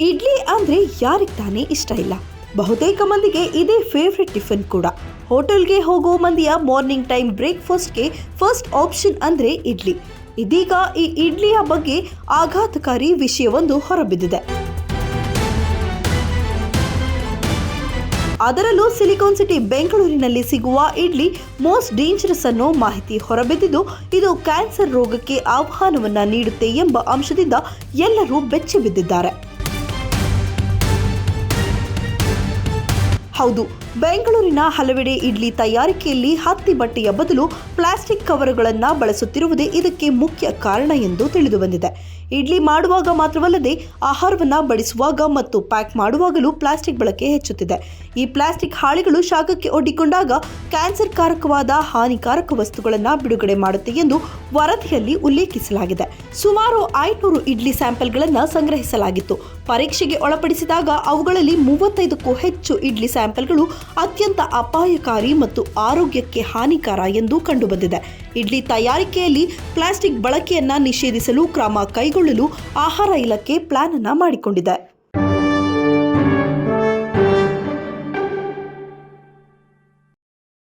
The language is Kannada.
ಅಂದ್ರೆ ಯಾರಿಗೆ ತಾನೇ ಇಷ್ಟ ಇಲ್ಲ. ಬಹುತೇಕ ಮಂದಿಗೆ ಇದೇ ಫೇವ್ರೆಟ್ ಟಿಫಿನ್ ಕೂಡ. ಹೋಟೆಲ್ಗೆ ಹೋಗೋ ಮಂದಿಯ ಮಾರ್ನಿಂಗ್ ಟೈಮ್ ಬ್ರೇಕ್ಫಾಸ್ಟ್ಗೆ ಫಸ್ಟ್ ಆಪ್ಷನ್ ಅಂದ್ರೆ ಇಡ್ಲಿ. ಇದೀಗ ಈ ಇಡ್ಲಿಯ ಬಗ್ಗೆ ಆಘಾತಕಾರಿ ವಿಷಯವೊಂದು ಹೊರಬಿದ್ದಿದೆ. ಅದರಲ್ಲೂ ಸಿಲಿಕಾನ್ ಸಿಟಿ ಬೆಂಗಳೂರಿನಲ್ಲಿ ಸಿಗುವ ಇಡ್ಲಿ ಮೋಸ್ಟ್ ಡೇಂಜರಸ್ ಅನ್ನೋ ಮಾಹಿತಿ ಹೊರಬಿದ್ದಿದ್ದು, ಇದು ಕ್ಯಾನ್ಸರ್ ರೋಗಕ್ಕೆ ಆಹ್ವಾನವನ್ನ ನೀಡುತ್ತೆ ಎಂಬ ಅಂಶದಿಂದ ಎಲ್ಲರೂ ಬೆಚ್ಚಿ ಬಿದ್ದಿದ್ದಾರೆ. ಹೌದು. ಬೆಂಗಳೂರಿನ ಹಲವೆಡೆ ಇಡ್ಲಿ ತಯಾರಿಕೆಯಲ್ಲಿ ಹತ್ತಿ ಬಟ್ಟೆಯ ಬದಲು ಪ್ಲಾಸ್ಟಿಕ್ ಕವರ್ಗಳನ್ನು ಬಳಸುತ್ತಿರುವುದೇ ಇದಕ್ಕೆ ಮುಖ್ಯ ಕಾರಣ ಎಂದು ತಿಳಿದು ಬಂದಿದೆ ಇಡ್ಲಿ ಮಾಡುವಾಗ ಮಾತ್ರವಲ್ಲದೆ ಆಹಾರವನ್ನು ಬಡಿಸುವಾಗ ಮತ್ತು ಪ್ಯಾಕ್ ಮಾಡುವಾಗಲೂ ಪ್ಲಾಸ್ಟಿಕ್ ಬಳಕೆ ಹೆಚ್ಚುತ್ತಿದೆ. ಈ ಪ್ಲಾಸ್ಟಿಕ್ ಹಾಳೆಗಳು ಶಾಖಕ್ಕೆ ಒಡ್ಡಿಕೊಂಡಾಗ ಕ್ಯಾನ್ಸರ್ ಕಾರಕವಾದ ಹಾನಿಕಾರಕ ವಸ್ತುಗಳನ್ನು ಬಿಡುಗಡೆ ಮಾಡುತ್ತೆ ಎಂದು ವರದಿಯಲ್ಲಿ ಉಲ್ಲೇಖಿಸಲಾಗಿದೆ. ಸುಮಾರು ಐನೂರು ಇಡ್ಲಿ ಸ್ಯಾಂಪಲ್ಗಳನ್ನು ಸಂಗ್ರಹಿಸಲಾಗಿತ್ತು. ಪರೀಕ್ಷೆಗೆ ಒಳಪಡಿಸಿದಾಗ ಅವುಗಳಲ್ಲಿ ಮೂವತ್ತೈದಕ್ಕೂ ಹೆಚ್ಚು ಇಡ್ಲಿ ಸ್ಯಾಂಪಲ್ಗಳು ಅತ್ಯಂತ ಅಪಾಯಕಾರಿ ಮತ್ತು ಆರೋಗ್ಯಕ್ಕೆ ಹಾನಿಕಾರ ಎಂದು ಕಂಡುಬಂದಿದೆ. ಇಡ್ಲಿ ತಯಾರಿಕೆಯಲ್ಲಿ ಪ್ಲಾಸ್ಟಿಕ್ ಬಳಕೆಯನ್ನು ನಿಷೇಧಿಸಲು ಕ್ರಮ ಕೈಗೊಳ್ಳಲು ಆಹಾರ ಇಲಾಖೆ ಪ್ಲಾನ್ ಅನ್ನ ಮಾಡಿಕೊಂಡಿದೆ.